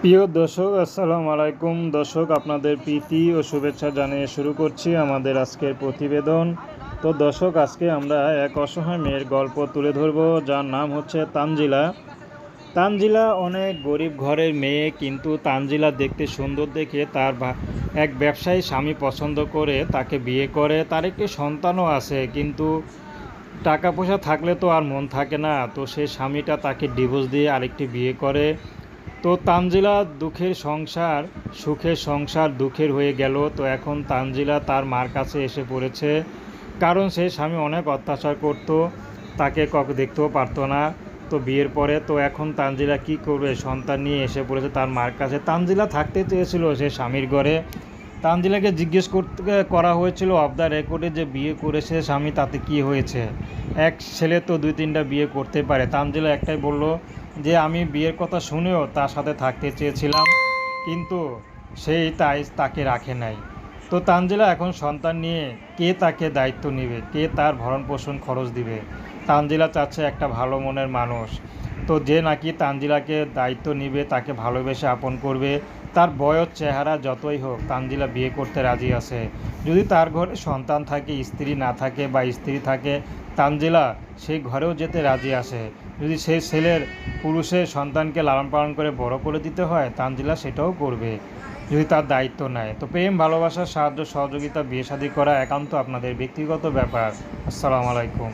প্রিয় দর্শক, আসসালামু আলাইকুম। দর্শক, আপনাদের প্রীতি ও শুভেচ্ছা জানিয়ে শুরু করছি আমাদের আজকের প্রতিবেদন। তো দর্শক, আজকে আমরা এক অসহায় মেয়ের গল্প তুলে ধরব, যার নাম হচ্ছে তানজিলা। তানজিলা অনেক গরিব ঘরের মেয়ে, কিন্তু তানজিলা দেখতে সুন্দর দেখে তার এক ব্যবসায়ী স্বামী পছন্দ করে, তাকে বিয়ে করে, তার একটি সন্তানও আছে, কিন্তু টাকা পয়সা থাকলে তো আর মন থাকে না। তো সে স্বামীটা তাকে ডিভোর্স দিয়ে আরেকটি বিয়ে করে। তো তানজিলা দুঃখের সংসার, সুখের সংসার দুঃখের হয়ে গেল। তো এখন তানজিলা তার মার কাছে এসে পড়েছে। কারণ সে স্বামী অনেক অত্যাচার করত, তাকে কক দেখতেও পারতো না। তো বিয়ের পরে তো এখন তানজিলা কি করবে? সন্তান নিয়ে এসে পড়েছে তার মার কাছে। তানজিলা থাকতে চেয়েছিল সে স্বামীর ঘরে। তানজিলাকে জিজ্ঞেস করতে, করা হয়েছিল অফ দ্য রেকর্ডে যে বিয়ে করেছে স্বামী, তাতে কি হয়েছে। এক ছেলে তো দুই তিনটা বিয়ে করতে পারে। তানজিলা একটাই বলল যে, আমি বিয়ের কথা শুনেও তার সাথে থাকতে চেয়েছিলাম, কিন্তু সেই তাই তাকে রাখে নাই। তো তানজিলা এখন সন্তান নিয়ে কে তাকে দায়িত্ব নেবে? কে তার ভরণ পোষণ খরচ দিবে? তানজিলা চাচ্ছে একটা ভালো মনের মানুষ। তো যে নাকি তানজিলাকে দায়িত্ব নিবে, তাকে ভালোবেসে আপন করবে, তার বয়স, চেহারা যতই হোক, তানজিলা বিয়ে করতে রাজি আছে। যদি তার ঘরে সন্তান থাকে, স্ত্রী না থাকে বা স্ত্রী থাকে, তানজিলা সেই ঘরেও যেতে রাজি আছে। যদি সেই ছেলের পুরুষের সন্তানকে লালন পালন করে বড় করে দিতে হয়, তানজিলা সেটাও করবে, যদি তার দায়িত্ব নেয়। তো প্রেম, ভালোবাসা, সাহায্য, সহযোগিতা, বিয়ে শাদী করা একান্ত আপনাদের ব্যক্তিগত ব্যাপার। আসসালামু আলাইকুম।